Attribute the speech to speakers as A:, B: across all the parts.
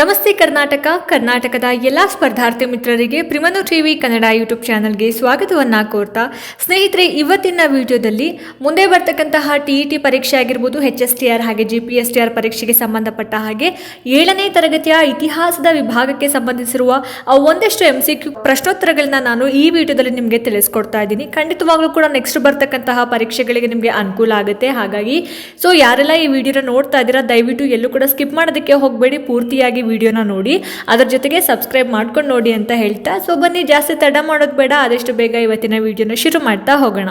A: ನಮಸ್ತೆ ಕರ್ನಾಟಕ, ಕರ್ನಾಟಕದ ಎಲ್ಲ ಸ್ಪರ್ಧಾರ್ಥಿ ಮಿತ್ರರಿಗೆ ಪ್ರಿಮನು ಟಿವಿ ಕನ್ನಡ ಯೂಟ್ಯೂಬ್ ಚಾನಲ್ಗೆ ಸ್ವಾಗತವನ್ನು ಕೋರ್ತಾ ಸ್ನೇಹಿತರೆ, ಇವತ್ತಿನ ವಿಡಿಯೋದಲ್ಲಿ ಮುಂದೆ ಬರ್ತಕ್ಕಂತಹ ಟಿ ಇ ಟಿ ಪರೀಕ್ಷೆ ಆಗಿರ್ಬೋದು, ಎಚ್ ಎಸ್ ಟಿ ಆರ್ ಹಾಗೆ G P S T R ಪರೀಕ್ಷೆಗೆ ಸಂಬಂಧಪಟ್ಟ ಹಾಗೆ ಏಳನೇ ತರಗತಿಯ ಇತಿಹಾಸದ ವಿಭಾಗಕ್ಕೆ ಸಂಬಂಧಿಸಿರುವ ಒಂದಷ್ಟು ಎಂ ಸಿ ಕ್ಯೂ ಪ್ರಶ್ನೋತ್ತರಗಳನ್ನ ನಾನು ಈ ವಿಡಿಯೋದಲ್ಲಿ ನಿಮಗೆ ತಿಳಿಸ್ಕೊಡ್ತಾ ಇದ್ದೀನಿ. ಖಂಡಿತವಾಗ್ಲೂ ಕೂಡ ನೆಕ್ಸ್ಟ್ ಬರ್ತಕ್ಕಂತಹ ಪರೀಕ್ಷೆಗಳಿಗೆ ನಿಮಗೆ ಅನುಕೂಲ ಆಗುತ್ತೆ. ಹಾಗಾಗಿ ಸೊ ಯಾರೆಲ್ಲ ಈ ವಿಡಿಯೋನ ನೋಡ್ತಾ ಇದ್ದೀರಾ, ದಯವಿಟ್ಟು ಎಲ್ಲೂ ಕೂಡ ಸ್ಕಿಪ್ ಮಾಡೋದಕ್ಕೆ ಹೋಗಬೇಡಿ. ಪೂರ್ತಿಯಾಗಿ ವಿಡಿಯೋನ ನೋಡಿ, ಅದರ ಜೊತೆಗೆ ಸಬ್ಸ್ಕ್ರೈಬ್ ಮಾಡ್ಕೊಂಡು ನೋಡಿ ಅಂತ ಹೇಳ್ತಾ, ಸೊ ಬನ್ನಿ ಜಾಸ್ತಿ ತಡ ಮಾಡೋದು ಬೇಡ, ಆದಷ್ಟು ಬೇಗ ಇವತ್ತಿನ ವಿಡಿಯೋನ ಶುರು ಮಾಡ್ತಾ ಹೋಗೋಣ.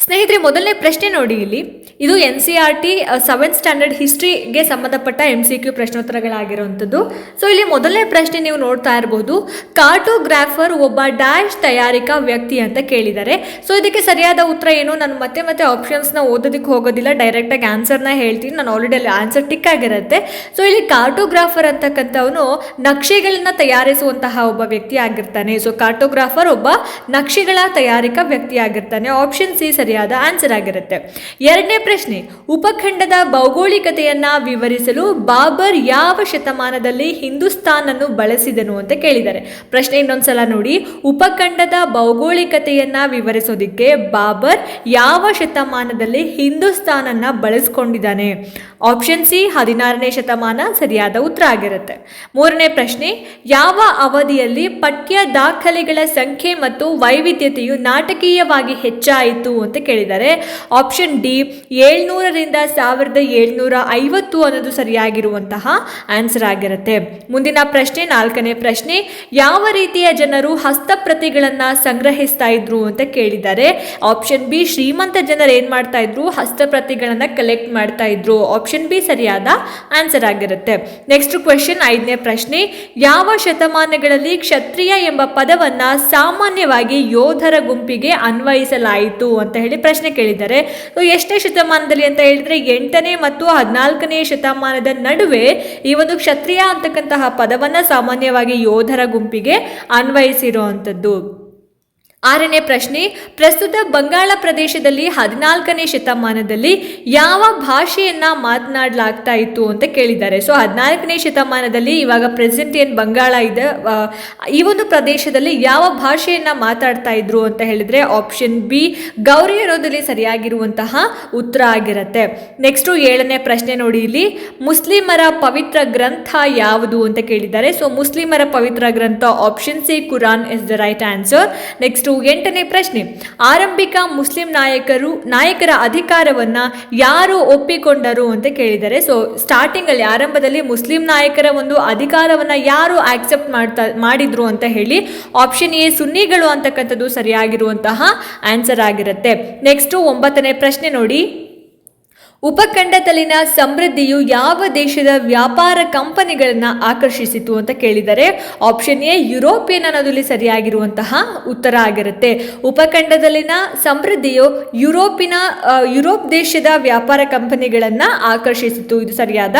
A: ಸ್ನೇಹಿತರೆ, ಮೊದಲನೇ ಪ್ರಶ್ನೆ ನೋಡಿ ಇಲ್ಲಿ. ಇದು N C R T seventh standard ಹಿಸ್ಟ್ರಿಗೆ ಸಂಬಂಧಪಟ್ಟ ಎಂ ಸಿ ಕ್ಯೂ ಪ್ರಶ್ನೋತ್ತರಗಳಾಗಿರುವಂಥದ್ದು. ಸೊ ಇಲ್ಲಿ ಮೊದಲನೇ ಪ್ರಶ್ನೆ ನೀವು ನೋಡ್ತಾ ಇರಬಹುದು ಕಾರ್ಟೋಗ್ರಾಫರ್ ಒಬ್ಬ ಡ್ಯಾಶ್ ತಯಾರಿಕಾ ವ್ಯಕ್ತಿ ಅಂತ ಕೇಳಿದ್ದಾರೆ. ಸೊ ಇದಕ್ಕೆ ಸರಿಯಾದ ಉತ್ತರ ಏನು? ನಾನು ಮತ್ತೆ ಮತ್ತೆ ಆಪ್ಷನ್ಸ್ನ ಓದೋದಕ್ಕೆ ಹೋಗೋದಿಲ್ಲ. ಡೈರೆಕ್ಟಾಗಿ ಆನ್ಸರ್ನ ಹೇಳ್ತೀನಿ. ನಾನು ಆಲ್ರೆಡಿ ಅಲ್ಲಿ ಆನ್ಸರ್ ಟಿಕ್ ಆಗಿರುತ್ತೆ. ಸೊ ಇಲ್ಲಿ ಕಾರ್ಟೋಗ್ರಾಫರ್ ಅಂತಕ್ಕಂಥವನು ನಕ್ಷೆಗಳನ್ನ ತಯಾರಿಸುವಂತಹ ಒಬ್ಬ ವ್ಯಕ್ತಿ ಆಗಿರ್ತಾನೆ. ಸೊ ಕಾರ್ಟೋಗ್ರಾಫರ್ ಒಬ್ಬ ನಕ್ಷೆಗಳ ತಯಾರಿಕಾ ವ್ಯಕ್ತಿ ಆಗಿರ್ತಾನೆ. ಆಪ್ಷನ್ ಸಿ ಸರಿಯಾದ ಆನ್ಸರ್ ಆಗಿರುತ್ತೆ. ಎರಡನೇ ಪ್ರಶ್ನೆ, ಉಪಖಂಡದ ಭೌಗೋಳಿಕತೆಯನ್ನ ವಿವರಿಸಲು ಬಾಬರ್ ಯಾವ ಶತಮಾನದಲ್ಲಿ ಹಿಂದೂಸ್ತಾನ್ ಅನ್ನು ಬಳಸಿದನು ಅಂತ ಕೇಳಿದ್ದಾರೆ. ಪ್ರಶ್ನೆ ಇನ್ನೊಂದ್ಸಲ ನೋಡಿ, ಉಪಖಂಡದ ಭೌಗೋಳಿಕತೆಯನ್ನ ವಿವರಿಸೋದಿಕ್ಕೆ ಬಾಬರ್ ಯಾವ ಶತಮಾನದಲ್ಲಿ ಹಿಂದೂಸ್ತಾನನ್ನ ಬಳಸ್ಕೊಂಡಿದ್ದಾನೆ? ಆಪ್ಷನ್ ಸಿ ಹದಿನಾರನೇ ಶತಮಾನ ಸರಿಯಾದ ಉತ್ತರ ಆಗಿರುತ್ತೆ. ಮೂರನೇ ಪ್ರಶ್ನೆ, ಯಾವ ಅವಧಿಯಲ್ಲಿ ಪಠ್ಯ ದಾಖಲೆಗಳ ಸಂಖ್ಯೆ ಮತ್ತು ವೈವಿಧ್ಯತೆಯು ನಾಟಕೀಯವಾಗಿ ಹೆಚ್ಚಾಯಿತು ಅಂತ ಕೇಳಿದ್ದಾರೆ. ಆಪ್ಷನ್ ಡಿ ಏಳ್ನೂರರಿಂದ ಸಾವಿರದ ಏಳ್ನೂರ ಐವತ್ತು ಅನ್ನೋದು ಸರಿಯಾಗಿರುವಂತಹ ಆನ್ಸರ್ ಆಗಿರುತ್ತೆ. ಮುಂದಿನ ಪ್ರಶ್ನೆ, ನಾಲ್ಕನೇ ಪ್ರಶ್ನೆ, ಯಾವ ರೀತಿಯ ಜನರು ಹಸ್ತಪ್ರತಿಗಳನ್ನು ಸಂಗ್ರಹಿಸ್ತಾ ಇದ್ರು ಅಂತ ಕೇಳಿದ್ದಾರೆ. ಆಪ್ಷನ್ ಬಿ ಶ್ರೀಮಂತ ಜನರು ಏನ್ ಮಾಡ್ತಾ ಇದ್ರು? ಹಸ್ತಪ್ರತಿಗಳನ್ನ ಕಲೆಕ್ಟ್ ಮಾಡ್ತಾ ಇದ್ರು. ಆಪ್ಷನ್ ಬಿ ಸರಿಯಾದ ಆನ್ಸರ್ ಆಗಿರುತ್ತೆ. ನೆಕ್ಸ್ಟ್ ಕ್ವೆಶನ್ ಐದನೇ ಪ್ರಶ್ನೆ, ಯಾವ ಶತಮಾನಗಳಲ್ಲಿ ಕ್ಷತ್ರಿಯ ಎಂಬ ಪದವನ್ನ ಸಾಮಾನ್ಯವಾಗಿ ಯೋಧರ ಗುಂಪಿಗೆ ಅನ್ವಯಿಸಲಾಯಿತು ಅಂತ ಹೇಳಿ ಪ್ರಶ್ನೆ ಕೇಳಿದ್ದಾರೆ. ಸೊ, ಎಷ್ಟನೇ ಶತಮಾನದಲ್ಲಿ ಅಂತ ಹೇಳಿದ್ರೆ ಎಂಟನೇ ಮತ್ತು ಹದಿನಾಲ್ಕನೇ ಶತಮಾನದ ನಡುವೆ ಈ ಒಂದು ಕ್ಷತ್ರಿಯ ಅಂತಕ್ಕಂತಹ ಪದವನ್ನ ಸಾಮಾನ್ಯವಾಗಿ ಯೋಧರ ಗುಂಪಿಗೆ ಅನ್ವಯಿಸಿರುವಂಥದ್ದು. ಆರನೇ ಪ್ರಶ್ನೆ, ಪ್ರಸ್ತುತ ಬಂಗಾಳ ಪ್ರದೇಶದಲ್ಲಿ ಹದಿನಾಲ್ಕನೇ ಶತಮಾನದಲ್ಲಿ ಯಾವ ಭಾಷೆಯನ್ನ ಮಾತನಾಡಲಾಗ್ತಾ ಇತ್ತು ಅಂತ ಕೇಳಿದ್ದಾರೆ. ಸೊ ಹದಿನಾಲ್ಕನೇ ಶತಮಾನದಲ್ಲಿ ಇವಾಗ ಪ್ರೆಸೆಂಟ್ ಏನು ಬಂಗಾಳ ಇದೆ ಈ ಒಂದು ಪ್ರದೇಶದಲ್ಲಿ ಯಾವ ಭಾಷೆಯನ್ನ ಮಾತಾಡ್ತಾ ಇದ್ರು ಅಂತ ಹೇಳಿದ್ರೆ ಆಪ್ಷನ್ ಬಿ ಗೌರಿ ಇರೋದಲ್ಲಿ ಸರಿಯಾಗಿರುವಂತಹ ಉತ್ತರ ಆಗಿರುತ್ತೆ. ನೆಕ್ಸ್ಟು ಏಳನೇ ಪ್ರಶ್ನೆ ನೋಡಿ ಇಲ್ಲಿ. ಮುಸ್ಲಿಮರ ಪವಿತ್ರ ಗ್ರಂಥ ಯಾವುದು ಅಂತ ಕೇಳಿದ್ದಾರೆ. ಸೊ ಮುಸ್ಲಿಮರ ಪವಿತ್ರ ಗ್ರಂಥ option C Quran is the right answer next ಎಂಟನೇ ಪ್ರಶ್ನೆ. ಆರಂಭಿಕ ಮುಸ್ಲಿಂ ನಾಯಕರು, ನಾಯಕರ ಅಧಿಕಾರವನ್ನ ಯಾರು ಒಪ್ಪಿಕೊಂಡರು ಅಂತ ಕೇಳಿದ್ದಾರೆ ಸೊ ಸ್ಟಾರ್ಟಿಂಗ್ ಅಲ್ಲಿ, ಆರಂಭದಲ್ಲಿ ಮುಸ್ಲಿಂ ನಾಯಕರ ಒಂದು ಅಧಿಕಾರವನ್ನ ಯಾರು ಆಕ್ಸೆಪ್ಟ್ ಮಾಡ್ತಾ, ಮಾಡಿದ್ರು ಅಂತ ಹೇಳಿ ಆಪ್ಷನ್ ಎ ಸುನ್ನಿಗಳು ಅಂತಕ್ಕಂಥದ್ದು ಸರಿಯಾಗಿರುವಂತಹ ಆನ್ಸರ್ ಆಗಿರುತ್ತೆ. ನೆಕ್ಸ್ಟ್ ಒಂಬತ್ತನೇ ಪ್ರಶ್ನೆ ನೋಡಿ. ಉಪಖಂಡದಲ್ಲಿನ ಸಮೃದ್ಧಿಯು ಯಾವ ದೇಶದ ವ್ಯಾಪಾರ ಕಂಪನಿಗಳನ್ನು ಆಕರ್ಷಿಸಿತು ಅಂತ ಕೇಳಿದರೆ ಆಪ್ಷನ್ ಎ ಯುರೋಪಿಯನ್ ಅನ್ನೋದಲ್ಲಿ ಸರಿಯಾಗಿರುವಂತಹ ಉತ್ತರ ಆಗಿರುತ್ತೆ. ಉಪಖಂಡದಲ್ಲಿನ ಸಮೃದ್ಧಿಯು ಯುರೋಪಿನ ಯುರೋಪ್ ದೇಶದ ವ್ಯಾಪಾರ ಕಂಪನಿಗಳನ್ನು ಆಕರ್ಷಿಸಿತು. ಇದು ಸರಿಯಾದ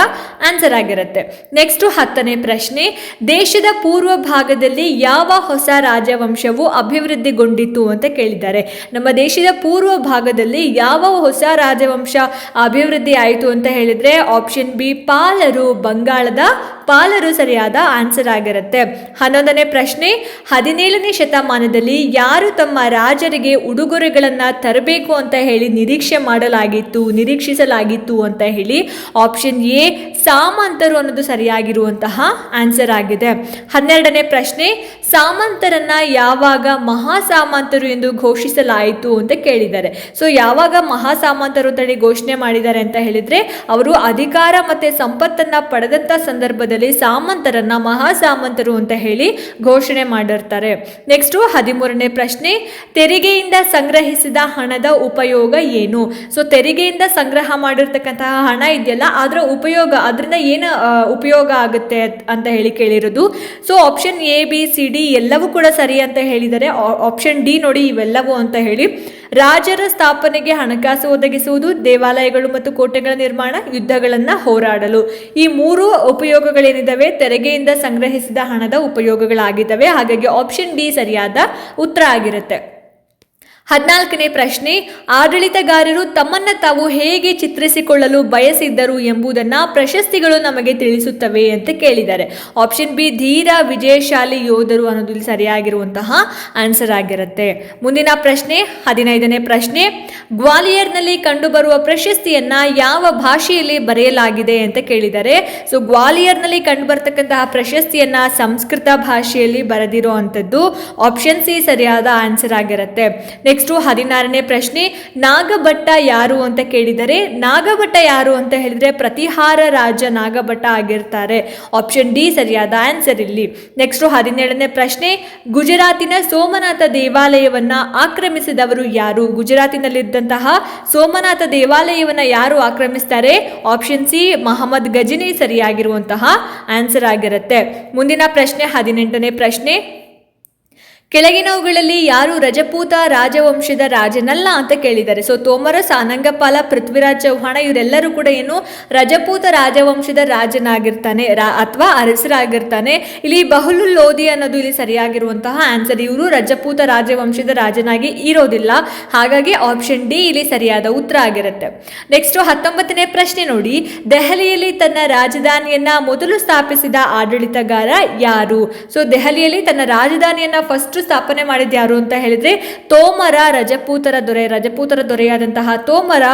A: ಆನ್ಸರ್ ಆಗಿರುತ್ತೆ. ನೆಕ್ಸ್ಟ್ ಹತ್ತನೇ ಪ್ರಶ್ನೆ, ದೇಶದ ಪೂರ್ವ ಭಾಗದಲ್ಲಿ ಯಾವ ಹೊಸ ರಾಜವಂಶವು ಅಭಿವೃದ್ಧಿಗೊಂಡಿತು ಅಂತ ಕೇಳಿದ್ದಾರೆ. ನಮ್ಮ ದೇಶದ ಪೂರ್ವ ಭಾಗದಲ್ಲಿ ಯಾವ ಹೊಸ ರಾಜವಂಶ ಅಭಿವೃದ್ಧಿ ಆಯಿತು ಅಂತ ಹೇಳಿದ್ರೆ ಆಪ್ಷನ್ ಬಿ ಪಾಲರು ಬಂಗಾಳದ ಪಾಲರು ಸರಿಯಾದ ಆನ್ಸರ್ ಆಗಿರುತ್ತೆ. ಹನ್ನೊಂದನೇ ಪ್ರಶ್ನೆ, ಹದಿನೇಳನೇ ಶತಮಾನದಲ್ಲಿ ಯಾರು ತಮ್ಮ ರಾಜರಿಗೆ ಉಡುಗೊರೆಗಳನ್ನು ತರಬೇಕು ಅಂತ ಹೇಳಿ ನಿರೀಕ್ಷೆ ಮಾಡಲಾಗಿತ್ತು, ನಿರೀಕ್ಷಿಸಲಾಗಿತ್ತು ಅಂತ ಹೇಳಿ ಆಪ್ಷನ್ ಎ, ಸಾಮಂತರು ಅನ್ನೋದು ಸರಿಯಾಗಿರುವಂತಹ ಆನ್ಸರ್ ಆಗಿದೆ. ಹನ್ನೆರಡನೇ ಪ್ರಶ್ನೆ, ಸಾಮಂತರನ್ನ ಯಾವಾಗ ಮಹಾ ಸಾಮಂತರು ಎಂದು ಘೋಷಿಸಲಾಯಿತು ಅಂತ ಕೇಳಿದ್ದಾರೆ. ಸೊ ಯಾವಾಗ ಮಹಾ ಸಾಮಂತರು ಅಂತ ಹೇಳಿ ಘೋಷಣೆ ಮಾಡಿದ್ದಾರೆ ಅಂತ ಹೇಳಿದ್ರೆ, ಅವರು ಅಧಿಕಾರ ಮತ್ತೆ ಸಂಪತ್ತನ್ನ ಪಡೆದಂತ ಸಂದರ್ಭದಲ್ಲಿ ಸಾಮಂತರನ್ನ ಮಹಾ ಸಾಮಂತರು ಅಂತ ಹೇಳಿ ಘೋಷಣೆ ಮಾಡಿರ್ತಾರೆ. ನೆಕ್ಸ್ಟ್ ಹದಿಮೂರನೇ ಪ್ರಶ್ನೆ, ತೆರಿಗೆಯಿಂದ ಸಂಗ್ರಹಿಸಿದ ಹಣದ ಉಪಯೋಗ ಏನು? ಸೊ ತೆರಿಗೆಯಿಂದ ಸಂಗ್ರಹ ಮಾಡಿರ್ತಕ್ಕಂತಹ ಹಣ ಇದೆಯಲ್ಲ ಅದರ ಉಪಯೋಗ, ಅದರಿಂದ ಏನು ಉಪಯೋಗ ಆಗುತ್ತೆ ಅಂತ ಹೇಳಿ ಕೇಳಿರೋದು. So option A B C D ಎಲ್ಲವೂ ಕೂಡ ಸರಿ ಅಂತ ಹೇಳಿದರೆ ಆಪ್ಷನ್ ಡಿ ನೋಡಿ ಇವೆಲ್ಲವೂ ಅಂತ ಹೇಳಿ. ರಾಜರ ಸ್ಥಾಪನೆಗೆ ಹಣಕಾಸು ಒದಗಿಸುವುದು, ದೇವಾಲಯಗಳು ಮತ್ತು ಕೋಟೆಗಳ ನಿರ್ಮಾಣ, ಯುದ್ಧಗಳನ್ನು ಹೋರಾಡಲು. ಈ ಮೂರು ಉಪಯೋಗಗಳೇನಿದ್ದಾವೆ ತೆರಿಗೆಯಿಂದ ಸಂಗ್ರಹಿಸಿದ ಹಣದ ಉಪಯೋಗಗಳಾಗಿದ್ದಾವೆ ಹಾಗಾಗಿ ಆಪ್ಷನ್ ಡಿ ಸರಿಯಾದ ಉತ್ತರ ಆಗಿರುತ್ತೆ. ಹದಿನಾಲ್ಕನೇ ಪ್ರಶ್ನೆ, ಆಡಳಿತಗಾರರು ತಮ್ಮನ್ನ ತಾವು ಹೇಗೆ ಚಿತ್ರಿಸಿಕೊಳ್ಳಲು ಬಯಸಿದ್ದರು ಎಂಬುದನ್ನ ಪ್ರಶಸ್ತಿಗಳು ನಮಗೆ ತಿಳಿಸುತ್ತವೆ ಅಂತ ಕೇಳಿದ್ದಾರೆ. ಆಪ್ಷನ್ ಬಿ ಧೀರ ವಿಜಯಶಾಲಿ ಯೋಧರು ಅನ್ನೋದು ಸರಿಯಾಗಿರುವಂತಹ ಆನ್ಸರ್ ಆಗಿರುತ್ತೆ. ಮುಂದಿನ ಪ್ರಶ್ನೆ, ಹದಿನೈದನೇ ಪ್ರಶ್ನೆ, ಗ್ವಾಲಿಯರ್ನಲ್ಲಿ ಕಂಡುಬರುವ ಪ್ರಶಸ್ತಿಯನ್ನ ಯಾವ ಭಾಷೆಯಲ್ಲಿ ಬರೆಯಲಾಗಿದೆ ಅಂತ ಕೇಳಿದ್ದಾರೆ ಸೊ ಗ್ವಾಲಿಯರ್ನಲ್ಲಿ ಕಂಡುಬರ್ತಕ್ಕಂತಹ ಪ್ರಶಸ್ತಿಯನ್ನ ಸಂಸ್ಕೃತ ಭಾಷೆಯಲ್ಲಿ ಬರೆದಿರೋ ಅಂಥದ್ದು ಆಪ್ಷನ್ ಸಿ ಸರಿಯಾದ ಆನ್ಸರ್ ಆಗಿರುತ್ತೆ. ನೆಕ್ಸ್ಟು ಹದಿನಾರನೇ ಪ್ರಶ್ನೆ, ನಾಗಭಟ್ಟ ಯಾರು ಅಂತ ಕೇಳಿದರೆ, ನಾಗಭಟ್ಟ ಯಾರು ಅಂತ ಹೇಳಿದರೆ ಪ್ರತಿಹಾರ ರಾಜ ನಾಗಭಟ್ಟ ಆಗಿರ್ತಾರೆ. ಆಪ್ಷನ್ ಡಿ ಸರಿಯಾದ ಆನ್ಸರ್ ಇಲ್ಲಿ. ನೆಕ್ಸ್ಟು ಹದಿನೇಳನೇ ಪ್ರಶ್ನೆ, ಗುಜರಾತಿನ ಸೋಮನಾಥ ದೇವಾಲಯವನ್ನ ಆಕ್ರಮಿಸಿದವರು ಯಾರು? ಗುಜರಾತಿನಲ್ಲಿದ್ದಂತಹ ಸೋಮನಾಥ ದೇವಾಲಯವನ್ನ ಯಾರು ಆಕ್ರಮಿಸ್ತಾರೆ? ಆಪ್ಷನ್ ಸಿ ಮಹಮ್ಮದ್ ಗಜನಿ ಸರಿಯಾಗಿರುವಂತಹ ಆನ್ಸರ್ ಆಗಿರುತ್ತೆ. ಮುಂದಿನ ಪ್ರಶ್ನೆ, ಹದಿನೆಂಟನೇ ಪ್ರಶ್ನೆ ಕೆಳಗಿನವುಗಳಲ್ಲಿ ಯಾರು ರಜಪೂತ ರಾಜವಂಶದ ರಾಜನಲ್ಲ ಅಂತ ಕೇಳಿದ್ದಾರೆ. ಸೊ ತೋಮರ ಸಾನಂಗಪಾಲ, ಪೃಥ್ವಿರಾಜ್ ಚೌಹಾಣ ಇವರೆಲ್ಲರೂ ಕೂಡ ಏನು ರಜಪೂತ ರಾಜವಂಶದ ರಾಜನಾಗಿರ್ತಾನೆ, ರಾ ಅಥವಾ ಅರಸರಾಗಿರ್ತಾನೆ. ಇಲ್ಲಿ ಬಹುಲು ಲೋಧಿ ಅನ್ನೋದು ಇಲ್ಲಿ ಸರಿಯಾಗಿರುವಂತಹ ಆನ್ಸರ್ ಇವರು ರಜಪೂತ ರಾಜವಂಶದ ರಾಜನಾಗಿ ಇರೋದಿಲ್ಲ. ಹಾಗಾಗಿ ಆಪ್ಷನ್ ಡಿ ಇಲ್ಲಿ ಸರಿಯಾದ ಉತ್ತರ ಆಗಿರುತ್ತೆ. ನೆಕ್ಸ್ಟ್ ಹತ್ತೊಂಬತ್ತನೇ ಪ್ರಶ್ನೆ ನೋಡಿ. ದೆಹಲಿಯಲ್ಲಿ ತನ್ನ ರಾಜಧಾನಿಯನ್ನ ಮೊದಲು ಸ್ಥಾಪಿಸಿದ ಆಡಳಿತಗಾರ ಯಾರು? ಸೊ ದೆಹಲಿಯಲ್ಲಿ ತನ್ನ ರಾಜಧಾನಿಯನ್ನ ಫಸ್ಟ್ ಸ್ಥಾಪನೆ ಮಾಡಿದ ಯಾರು ಅಂತ ಹೇಳಿದ್ರೆ ತೋಮರ ರಜಪೂತರ ದೊರೆ. ರಜಪೂತರ ದೊರೆಯಾದಂತಹ ತೋಮರ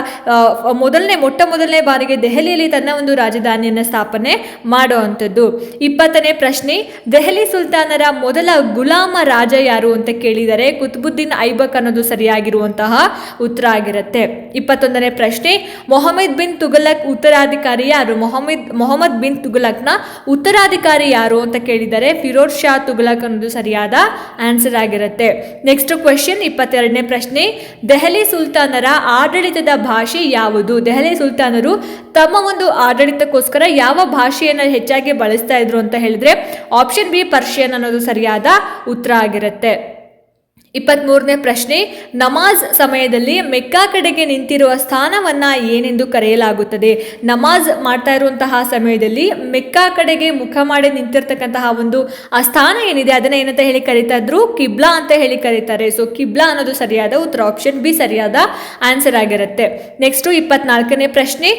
A: ಮೊದಲನೇ, ಮೊಟ್ಟ ಮೊದಲನೇ ಬಾರಿಗೆ ದೆಹಲಿಯಲ್ಲಿ ತನ್ನ ಒಂದು ರಾಜಧಾನಿಯನ್ನ ಸ್ಥಾಪನೆ ಮಾಡುವಂಥದ್ದು. ಇಪ್ಪತ್ತನೇ ಪ್ರಶ್ನೆ, ದೆಹಲಿ ಸುಲ್ತಾನರ ಮೊದಲ ಗುಲಾಮ ರಾಜ ಯಾರು ಅಂತ ಕೇಳಿದರೆ ಕುತುಬುದ್ದೀನ್ ಐಬಕ್ ಅನ್ನೋದು ಸರಿಯಾಗಿರುವಂತಹ ಉತ್ತರ ಆಗಿರುತ್ತೆ. ಇಪ್ಪತ್ತೊಂದನೇ ಪ್ರಶ್ನೆ, ಮೊಹಮ್ಮದ್ ಬಿನ್ ತುಗಲಕ್ ಉತ್ತರಾಧಿಕಾರಿ ಯಾರು? ಮೊಹಮ್ಮದ್ ಮೊಹಮ್ಮದ್ ಬಿನ್ ತುಗಲಕ್ನ ಉತ್ತರಾಧಿಕಾರಿ ಯಾರು ಅಂತ ಕೇಳಿದರೆ ಫಿರೋಜ್ ಶಾ ತುಗಲಕ್ ಅನ್ನೋದು ಸರಿಯಾದ ಆನ್ಸರ್ ಆಗಿರುತ್ತೆ. ನೆಕ್ಸ್ಟ್ ಕ್ವೆಶನ್ ಇಪ್ಪತ್ತೆರಡನೇ ಪ್ರಶ್ನೆ. ದೆಹಲಿ ಸುಲ್ತಾನರ ಆಡಳಿತದ ಭಾಷೆ ಯಾವುದು? ದೆಹಲಿ ಸುಲ್ತಾನರು ತಮ್ಮ ಒಂದು ಆಡಳಿತಕ್ಕೋಸ್ಕರ ಯಾವ ಭಾಷೆಯನ್ನು ಹೆಚ್ಚಾಗಿ ಬಳಸ್ತಾ ಇದ್ರು ಅಂತ ಹೇಳಿದ್ರೆ ಆಪ್ಷನ್ ಬಿ ಪರ್ಷಿಯನ್ ಅನ್ನೋದು ಸರಿಯಾದ ಉತ್ತರ ಆಗಿರುತ್ತೆ. ಇಪ್ಪತ್ತ್ಮೂರನೇ ಪ್ರಶ್ನೆ, ನಮಾಜ್ ಸಮಯದಲ್ಲಿ ಮೆಕ್ಕಾ ಕಡೆಗೆ ನಿಂತಿರುವ ಸ್ಥಾನವನ್ನು ಏನೆಂದು ಕರೆಯಲಾಗುತ್ತದೆ? ನಮಾಜ್ ಮಾಡ್ತಾ ಇರುವಂತಹ ಸಮಯದಲ್ಲಿ ಮೆಕ್ಕಾ ಕಡೆಗೆ ಮುಖ ಮಾಡಿ ನಿಂತಿರ್ತಕ್ಕಂತಹ ಒಂದು ಆ ಸ್ಥಾನ ಏನಿದೆ? ಅದನ್ನು ಏನಂತ ಹೇಳಿ ಕರೀತಾ ಇದ್ರು? ಕಿಬ್ಲಾ ಅಂತ ಹೇಳಿ ಕರೀತಾರೆ. ಸೊ ಕಿಬ್ಲಾ ಅನ್ನೋದು ಸರಿಯಾದ ಉತ್ತರ ಆಪ್ಷನ್ ಬಿ ಸರಿಯಾದ ಆನ್ಸರ್ ಆಗಿರುತ್ತೆ. ನೆಕ್ಸ್ಟು ಇಪ್ಪತ್ನಾಲ್ಕನೇ ಪ್ರಶ್ನೆ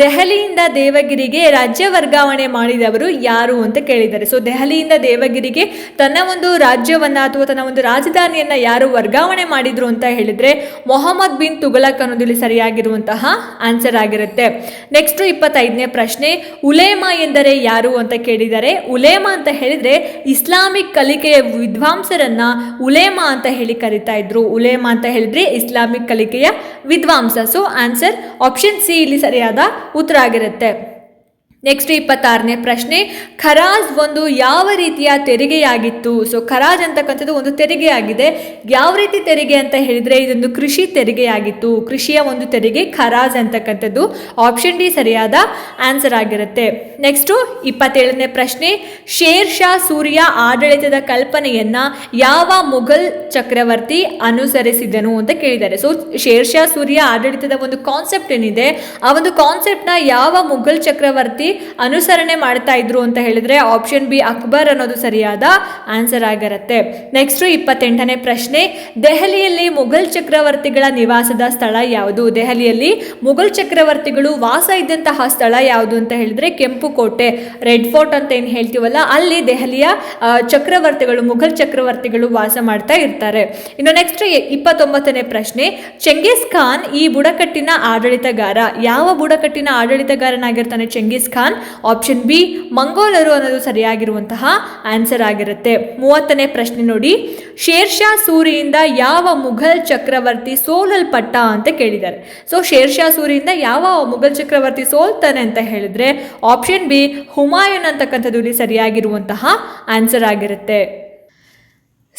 A: ದೆಹಲಿಯಿಂದ ದೇವಗಿರಿಗೆ ರಾಜ್ಯ ವರ್ಗಾವಣೆ ಮಾಡಿದವರು ಯಾರು ಅಂತ ಕೇಳಿದ್ದಾರೆ. ಸೊ ದೆಹಲಿಯಿಂದ ದೇವಗಿರಿಗೆ ತನ್ನ ಒಂದು ರಾಜ್ಯವನ್ನ ಅಥವಾ ತನ್ನ ಒಂದು ರಾಜಧಾನಿಯನ್ನ ಯಾರು ವರ್ಗಾವಣೆ ಮಾಡಿದ್ರು ಅಂತ ಹೇಳಿದ್ರೆ ಮೊಹಮ್ಮದ್ ಬಿನ್ ತುಗಲಕ್ ಅನ್ನೋದು ಇಲ್ಲಿ ಸರಿಯಾಗಿರುವಂತಹ ಆನ್ಸರ್ ಆಗಿರುತ್ತೆ. ನೆಕ್ಸ್ಟ್ ಇಪ್ಪತ್ತೈದನೇ ಪ್ರಶ್ನೆ, ಉಲೇಮಾ ಎಂದರೆ ಯಾರು ಅಂತ ಕೇಳಿದ್ದಾರೆ ಉಲೇಮಾ ಅಂತ ಹೇಳಿದ್ರೆ ಇಸ್ಲಾಮಿಕ್ ಕಲಿಕೆಯ ವಿದ್ವಾಂಸರನ್ನ ಉಲೇಮಾ ಅಂತ ಹೇಳಿ ಕರಿತಾ ಇದ್ರು. ಉಲೇಮಾ ಅಂತ ಹೇಳಿದ್ರೆ ಇಸ್ಲಾಮಿಕ್ ಕಲಿಕೆಯ ವಿದ್ವಾಂಸ. ಸೊ ಆನ್ಸರ್ ಆಪ್ಷನ್ ಸಿ ಇಲ್ಲಿ ಸರಿಯಾದ ಉತ್ತರ ಆಗಿರುತ್ತೆ. ನೆಕ್ಸ್ಟ್ ಇಪ್ಪತ್ತಾರನೇ ಪ್ರಶ್ನೆ, ಖರಾಜ್ ಒಂದು ಯಾವ ರೀತಿಯ ತೆರಿಗೆಯಾಗಿತ್ತು? ಸೊ ಖರಾಜ್ ಅಂತಕ್ಕಂಥದ್ದು ಒಂದು ತೆರಿಗೆಯಾಗಿದೆ. ಯಾವ ರೀತಿ ತೆರಿಗೆ ಅಂತ ಹೇಳಿದ್ರೆ ಇದೊಂದು ಕೃಷಿ ತೆರಿಗೆಯಾಗಿತ್ತು. ಕೃಷಿಯ ಒಂದು ತೆರಿಗೆ ಖರಾಜ್ ಅಂತಕ್ಕಂಥದ್ದು. ಆಪ್ಷನ್ ಡಿ ಸರಿಯಾದ ಆನ್ಸರ್ ಆಗಿರುತ್ತೆ. ನೆಕ್ಸ್ಟು ಇಪ್ಪತ್ತೇಳನೇ ಪ್ರಶ್ನೆ, ಶೇರ್ ಶಾ ಸೂರ್ಯ ಆಡಳಿತದ ಕಲ್ಪನೆಯನ್ನ ಯಾವ ಮುಘಲ್ ಚಕ್ರವರ್ತಿ ಅನುಸರಿಸಿದನು ಅಂತ ಕೇಳಿದ್ದಾರೆ. ಸೊ ಶೇರ್ ಸೂರ್ಯ ಆಡಳಿತದ ಒಂದು ಕಾನ್ಸೆಪ್ಟ್ ಏನಿದೆ? ಆ ಒಂದು ಕಾನ್ಸೆಪ್ಟ್ನ ಯಾವ ಮುಘಲ್ ಚಕ್ರವರ್ತಿ ಅನುಸರಣೆ ಮಾಡ್ತಾ ಇದ್ರು ಅಂತ ಹೇಳಿದ್ರೆ ಆಪ್ಷನ್ ಬಿ ಅಕ್ಬರ್ ಅನ್ನೋದು ಸರಿಯಾದ ಆನ್ಸರ್ ಆಗಿರುತ್ತೆ. ನೆಕ್ಸ್ಟ್ ಇಪ್ಪತ್ತೆಂಟನೇ ಪ್ರಶ್ನೆ, ದೆಹಲಿಯಲ್ಲಿ ಮುಘಲ್ ಚಕ್ರವರ್ತಿಗಳ ನಿವಾಸದ ಸ್ಥಳ ಯಾವುದು? ದೆಹಲಿಯಲ್ಲಿ ಮುಘಲ್ ಚಕ್ರವರ್ತಿಗಳು ವಾಸ ಇದ್ದಂತಹ ಸ್ಥಳ ಯಾವುದು ಅಂತ ಹೇಳಿದ್ರೆ ಕೆಂಪು ಕೋಟೆ ರೆಡ್ ಫೋರ್ಟ್ ಅಂತ ಏನು ಹೇಳ್ತೀವಲ್ಲ, ಅಲ್ಲಿ ದೆಹಲಿಯ ಚಕ್ರವರ್ತಿಗಳು, ಮುಘಲ್ ಚಕ್ರವರ್ತಿಗಳು ವಾಸ ಮಾಡ್ತಾ ಇರ್ತಾರೆ. ಇನ್ನು ನೆಕ್ಸ್ಟ್ ಇಪ್ಪತ್ತೊಂಬತ್ತನೇ ಪ್ರಶ್ನೆ, ಚೆಂಗಿಸ್ ಖಾನ್ ಈ ಬುಡಕಟ್ಟಿನ ಆಡಳಿತಗಾರ. ಯಾವ ಬುಡಕಟ್ಟಿನ ಆಡಳಿತಗಾರನಾಗಿರ್ತಾನೆ ಚೆಂಗಿಸ್ ಖಾನ್? ಆಪ್ಷನ್ ಬಿ ಮಂಗೋಲರು ಅನ್ನೋದು ಸರಿಯಾಗಿರುವಂತಹ ಆನ್ಸರ್ ಆಗಿರುತ್ತೆ. ಮೂವತ್ತನೇ ಪ್ರಶ್ನೆ ನೋಡಿ. ಶೇರ್ಷಾ ಸೂರಿಯಿಂದ ಯಾವ ಮುಘಲ್ ಚಕ್ರವರ್ತಿ ಸೋಲಲ್ಪಟ್ಟ ಅಂತ ಕೇಳಿದ್ದಾರೆ. ಸೊ ಶೇರ್ಷಾ ಸೂರಿಯಿಂದ ಯಾವ ಮುಘಲ್ ಚಕ್ರವರ್ತಿ ಸೋಲ್ತಾನೆ ಅಂತ ಹೇಳಿದ್ರೆ ಆಪ್ಷನ್ ಬಿ ಹುಮಾಯೂನ್ ಅಂತಕ್ಕಂಥದ್ದು ಇಲ್ಲಿ ಸರಿಯಾಗಿರುವಂತಹ ಆನ್ಸರ್ ಆಗಿರುತ್ತೆ.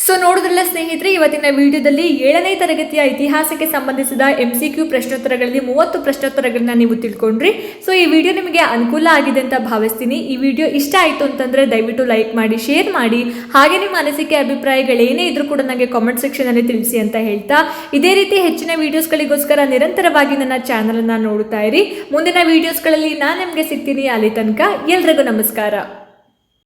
A: ಸೊ ನೋಡಿದ್ರಲ್ಲ ಸ್ನೇಹಿತರೆ, ಇವತ್ತಿನ ವಿಡಿಯೋದಲ್ಲಿ ಏಳನೇ ತರಗತಿಯ ಇತಿಹಾಸಕ್ಕೆ ಸಂಬಂಧಿಸಿದ ಎಂ ಸಿ ಕ್ಯೂ ಪ್ರಶ್ನೋತ್ತರಗಳಲ್ಲಿ ಮೂವತ್ತು ಪ್ರಶ್ನೋತ್ತರಗಳನ್ನ ನೀವು ತಿಳ್ಕೊಂಡ್ರಿ. ಸೊ ಈ ವಿಡಿಯೋ ನಿಮಗೆ ಅನುಕೂಲ ಆಗಿದೆ ಅಂತ ಭಾವಿಸ್ತೀನಿ. ಈ ವಿಡಿಯೋ ಇಷ್ಟ ಆಯಿತು ಅಂತಂದರೆ ದಯವಿಟ್ಟು ಲೈಕ್ ಮಾಡಿ, ಶೇರ್ ಮಾಡಿ. ಹಾಗೆ ನಿಮ್ಮ ಅನಿಸಿಕೆ ಅಭಿಪ್ರಾಯಗಳೇನೇ ಇದ್ರೂ ಕೂಡ ನನಗೆ ಕಾಮೆಂಟ್ ಸೆಕ್ಷನಲ್ಲಿ ತಿಳಿಸಿ ಅಂತ ಹೇಳ್ತಾ. ಇದೇ ರೀತಿ ಹೆಚ್ಚಿನ ವಿಡಿಯೋಸ್ಗಳಿಗೋಸ್ಕರ ನಿರಂತರವಾಗಿ ನನ್ನ ಚಾನಲನ್ನು ನೋಡ್ತಾ ಇರಿ. ಮುಂದಿನ ವಿಡಿಯೋಸ್ಗಳಲ್ಲಿ ನಾನು ನಿಮಗೆ ಸಿಗ್ತೀನಿ ಅಲ್ಲಿ ತನಕ. ಎಲ್ರಿಗೂ ನಮಸ್ಕಾರ.